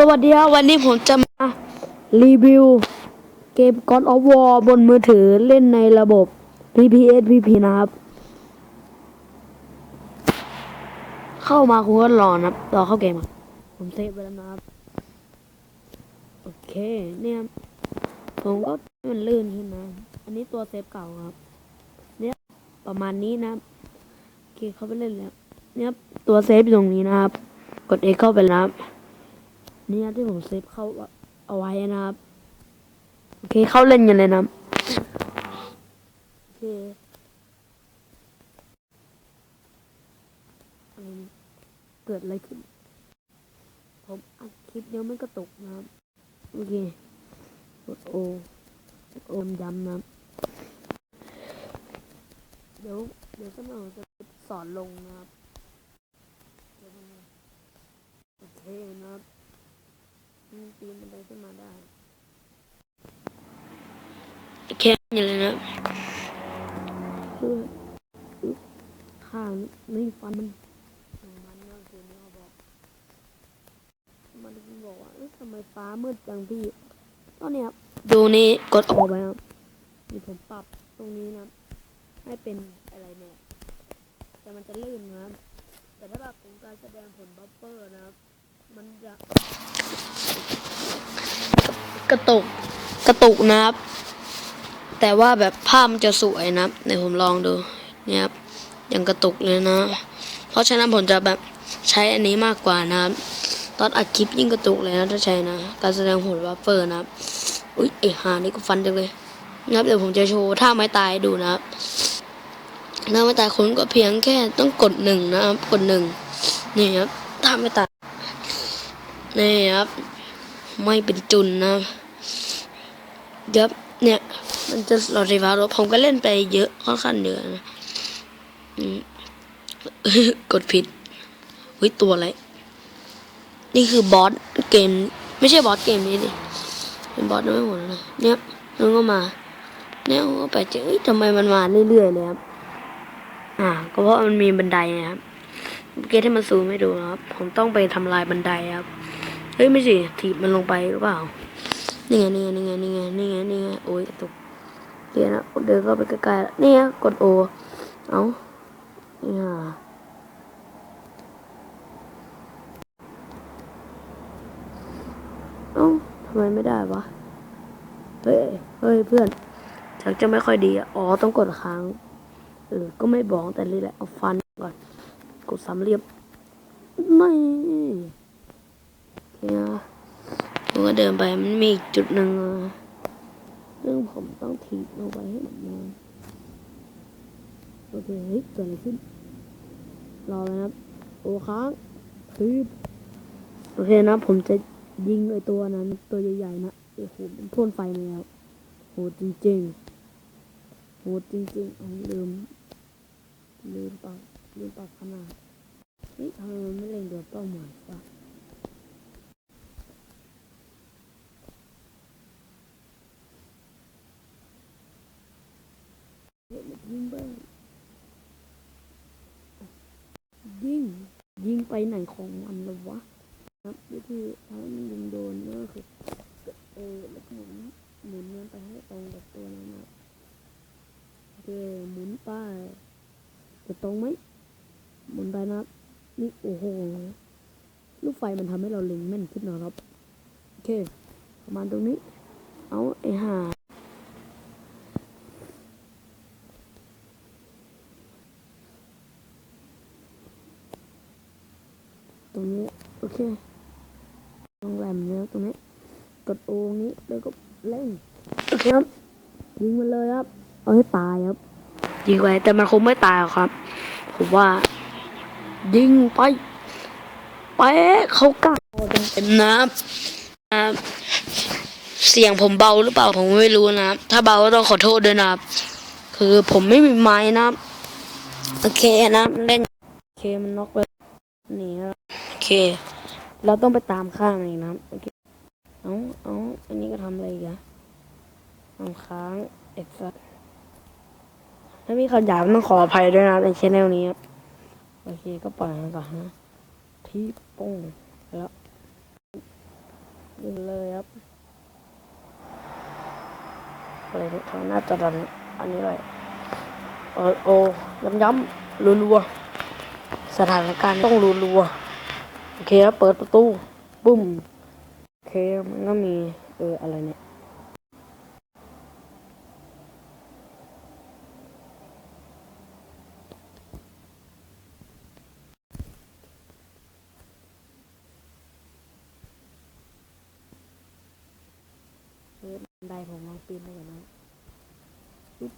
สวัสดีครับวันนี้ผมจะมารีวิวเกม God of War บนมือถือเล่นในระบบ PPSPP นะครับ เข้ามาคุณก็รอนะรอเข้าเกมผมเซฟไปแล้วนะครับ โอเคเนี่ยผมก็ให้มันลื่นขึ้นนะ อันนี้ตัวเซฟเก่าครับ เนี่ยประมาณนี้นะโอเคเข้าไปเล่นแล้วเนี่ยตัวเซฟอยู่ตรงนี้นะครับ กด X เข้าไปแล้ว นะครับนี่นะที่ผมเซฟเข้าเอาไว้นะครับ โอเคเข้าเล่นกันเลยนะโอเคเกิดอะไรขึ้น ผมอัดคลิปเดี๋ยวไม่กระตุกนะครับ โอเคกดโอโอมย้ำนะครับ เดี๋ยวเดี๋ยวสมองจะสอนลงนะครับ โอเคนะครับ อืมปีนบันไดขึ้นมาได้แค่นี้เลยนะเพื่อข้างนี่ฟันมันมันนะคือนี่เขาบอก มันบอกว่าทำไมฟ้ามืดจังพี่ตอนนี้ครับดูนี่กดออกไปครับนี่ผมปรับตรงนี้นะ ให้เป็นอะไรเนี่ย แต่มันจะลื่นนะครับ แต่ถ้าแบบผมการแสดงผลบัฟเฟอร์นะครับ มันจะกระตุกกระตุกนะครับ แต่ว่าแบบภาพมันจะสวยนะครับเดี๋ยวผมลองดูเนี่ยครับยังกระตุกเลยนะ เพราะฉะนั้นผมจะแบบใช้อันนี้มากกว่านะครับ ตอนอัดคลิปยิ่งกระตุกเลยนะถ้าใช้นะ การแสดงผลวัฟเฟอร์นะครับ อุ้ยเอ๋หานี่ก็ฟันจังเลยนะครับเดี๋ยวผมจะโชว์ท่าไม้ตายดูนะครับท่าไม้ตายคุณก็เพียงแค่ต้องกดหนึ่งนะครับ กดหนึ่งนี่ครับท่าไม้ตาย นี่ครับ ไม่เป็นจุนนะเดี๋ยวเนี่ยมันจะหลอดไฟฟ้ารถผมก็เล่นไปเยอะค่อนข้างเยอะนะกดผิดเฮ้ยตัวอะไรนี่คือบอสเกม ไม่ใช่บอสเกมนี้ดิเป็นบอสไม่หมดเลยเนี่ยมันก็มาเนี่ยก็ไปเจอเอ้ยทำไมมันมาเรื่อยๆเลยครับอ่า ก็เพราะมันมีบันไดนะครับเมื่อกี้ที่มันซูมให้ดูนะครับ ผมต้องไปทำลายบันไดครับ เฮ้ยไม่สิถีบมันลงไปหรือเปล่า นี่ไงนี่ไงนี่ไงนี่ไงนี่ไงนี่ไงโอ้ยกระตุกเดี๋ยวนะเดินเข้าไปใกล้ๆนี่ไงกดโอ เอาเนี่ฮะเอ้าทำไมไม่ได้วะ เฮ้ย เฮ้ยเพื่อนชักจะไม่ค่อยดีอ๋อต้องกดค้างเออ ก็ไม่บอกแต่นี่แหละ เอาฟันก่อน กดสามเหลี่ยมไม่ ผมก็เดินไปมันมีอีกจุดหนึ่งซึ่งผมต้องถีบลงไปให้มดเลยโอเคเฮ้ยเกิดอะไรขึ้น รอเลยครับ โอ้ค้างถีบโอเคนะ ผมจะยิงไอตัวนั้นตัวใหญ่ๆนะโอ้โหมันพ่นไฟมาแล้วโหจริงๆโหจริงๆเอาลืม ลืมปรับลืมปรับขนาดเฮ้ยทำไมมันไม่เล็งโดนเป้าหมายวะ ยิงไปยิงยิงไปไหนของมันเลยวะครับวิธีถ้ามันยิงโดนก็คือกดเออแล้วก็หมุนหมุนมันไปให้ตรงกับตัวนั้นนะโอเคหมุนไปจะตรงไหมหมุนไปนะครับนี่โอ้โหลูกไฟมันทำให้เราเล็งแม่นขึ้นนะครับโอเคประมาณตรงนี้ เอาไอ้ห่า ตรงนี้ โอเคตรงแหลมเนี่ยตรงนี้ กดโอนี้แล้วก็เล่งโอเครับ ยิงมันเลยครับ เอาให้ตายครับ ยิงไปแต่มันคงไม่ตายหรอกครับ ผมว่า ยิงไปไปเขากล้าเต็มนะครับนะครับเสียงผมเบาหรือเปล่าผมไม่รู้นะถ้าเบาก็ต้องขอโทษด้วยนะครับ คือผมไม่มีไม้นะโอเคนะเล่นโอเคมันน็อกไปนี่ครับโอเค เราต้องไปตามข้างในน้ำโอเคเอาเอาอันนี้ก็ทำอะไรอีกอะทำค้างเอ็ดสักถ้ามีข่หยาบต้องขออภัยด้วยนะในช่องนี้โอเคก็ปล่อยมันก่อนนะที่ป้งแล้วดูเลยครับอะไรทางหน้าจะดันอันนี้เลยเออโอ้ย้ำๆรัวๆสถานการณ์ต้องรัวๆ โอเคครับเปิดประตูปุ้มโอเคมันก็มีเอออะไรเนี่ยเฮ้ยบันไดผมลองปีนได้ก่อนนะปึ๊บ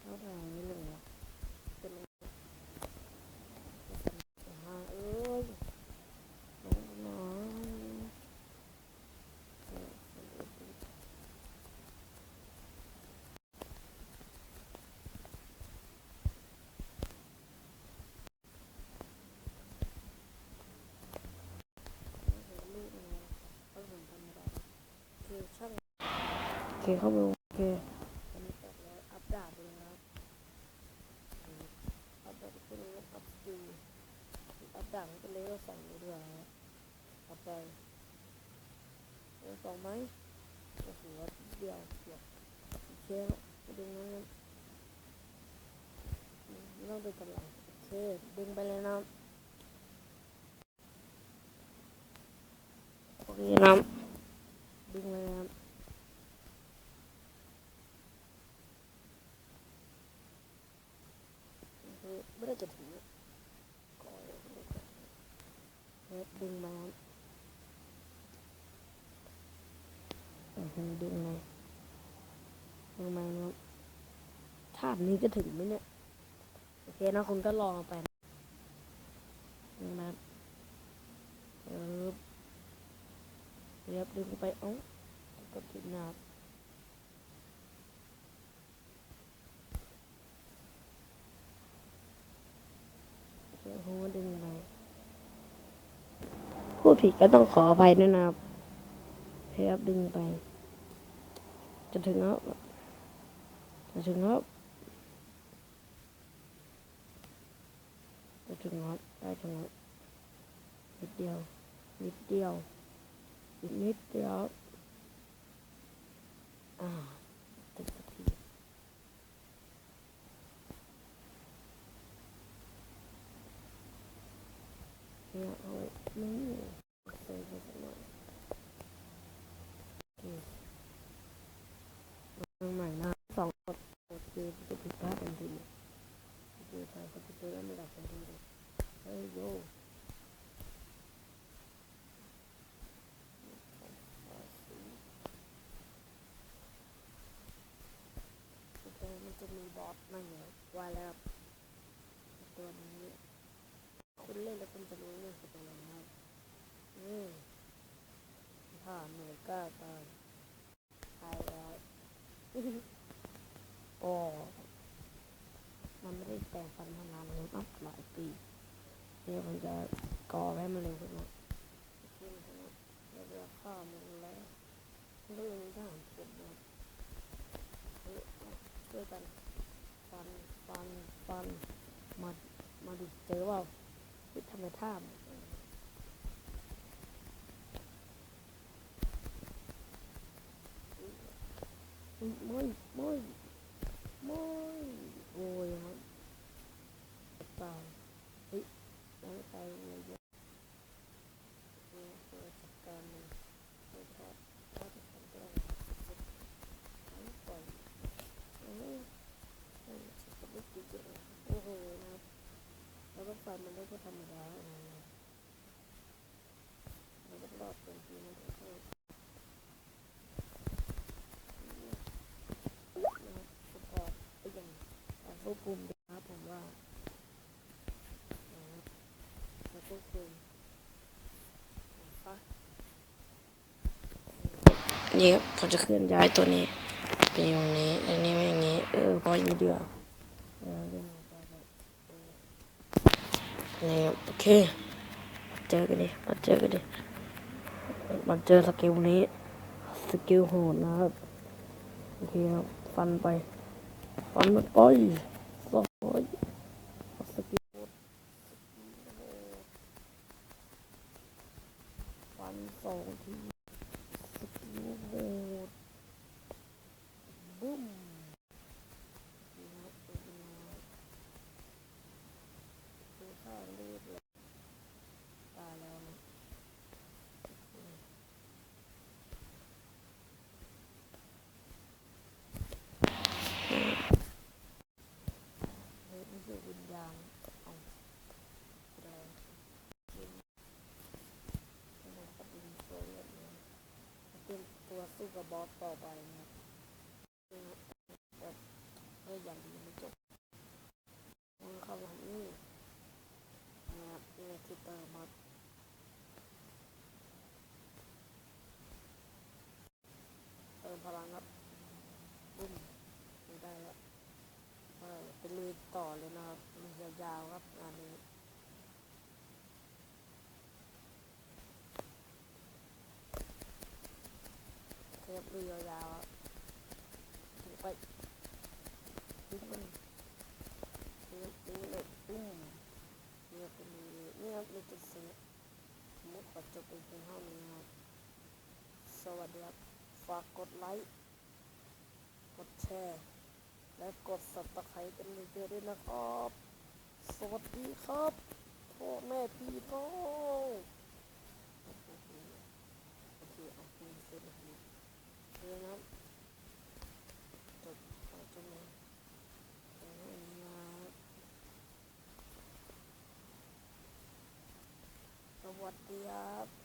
เอาทางนี้เลยเหรอเป็นไงอ่าเอ้ยลงมาหน่อย โอเคช่างโอ เคเข้าไปโอเคอันนี้ตัดแล้วอัพดาบเลยครับอัพดาบเป็นเลเวลอัพดูอัพดาบเป็นเลเวลสองเลยด้วยนะอัพไปเลเวลสองไหมโอ้โหเดียวเดียวโอเคแล้วไปดึงนั้นนะไม่ต้องดึงกำลังโอเคดึงไปเลยนะโอเคนะดึงเลยครับคือไม่ได้จะถึงอะก็เลยไม่ได้จะถึงเฮ้ยดึงมาครับ หือดึงยดึงมาครับภาพนี้จะถึงไหมเนี่ย โอเคนะคุณก็ลองไปนะดึงมาเออเรียบดึงไปเอ้ากดติดนะครับเดี๋ยวผมดึงไปพูดผิดก็ต้องขออภัยด้วยนะครับเทียบดึงไป จะถึงแล้ว จะถึงแล้ว จะถึงแล้วได้ถึงแล้วนิดเดียว นิดเดียว อีกนิดเดียว อ่าถึงสักทีเนี่ยเอาไว้นี่ใส่ไปสักหน่อยโอเค มาใหม่นะสองกดกดเจจะผิดพลาดทันทีเจอไปก็จะเจอแล้วไม่ดับทันทีเลยเฮ้ยโยมันจะมีบอสนั่งอยู่ว่าแล้วตัวนี้คุณเล่นแล้วคุณจะรู้เรื่องคืออะไรนะครับนี่ถ้าหน่วยกล้าตายตายแล้ว โอ้มันไม่ได้แปลงฟันมานานแลยนับหลายปีเดี๋ยวมันจะก่อให้มันเร็วขึ้นมาขึ้นนะแล้วเวลาฆ่ามันแล้วมันก็เลยมีทหารเก็บมาเฮ้ยช่วยกันฟันฟันฟันมามาดิเจอว่าทำไมท่ามไม่ไม่ไม่โอ้ยครับตายเฮ้ยยังตายเลยเยอะเนี่ยเปิดจัดการมันไม่ทอดทอดจะทำได้ไม่ปล่อยเอ้ยเอ้ยจะไม่กินเยอะโอ้โหนะครับ แล้วก็ฟันมันได้ก็ธรรมดาอะไรนะมันก็รอดเป็นทีมันก็เข้านะครับสปอร์ตไปอย่าง การควบคุมครับผมว่านะครับการควบคุมนะคะนี่ครับผมจะเคลื่อนย้ายตัวนี้ไปอยู่ตรงนี้อันนี้ไม่อย่างนี้ เออพออยู่เดียวเออเดี๋ยวไปไปนี่โอเคเจอกันดิมาเจอกันดิมาเจอสกิลนี้ สกิลโหดนะครับโอเคครับฟันไป ฟันมันไปสอยสกิลโหดสกิลโหดฟันสองทีสกิลโหดบุ้มนี่ครับเป็นยังไงดูท่าเลือดเลยตายแล้วนะ เฮ้ยนี่คือวิญญาณเอาแดงกินนะครับดินโซเลียนเนี่ยเป็นตัวสู้ กับบอสต่อไปนะครับแบบเฮ้ยอย่างนี้ไม่จบมันเข้ามานี่นะครับนี่คือเติมมาเติมพลังครับบุ้มไม่ได้แล้วเออเป็นลุยต่อเลยนะครับลุยยาวๆครับงานนี้ เทปลุยยาวๆครับถึงไปดึงมันดึงดึงเลยปุ้มเนี่ยเป็นลุยเลยเนี่ยครับมีจุดเสียมุดปัจจุบันเป็นเท่านี้ครับสวัสดีครับฝากกดไลค์กดแชร์ และกดสับตะไคร้กันเยอะๆด้วยนะครับ สวัสดีครับพ่อแม่พี่น้องโอเคโอ เคเอาเพลงเสร็จแล้วนะครับตบเอาจบเลยเอันนี้นะครับสวัสดีครับ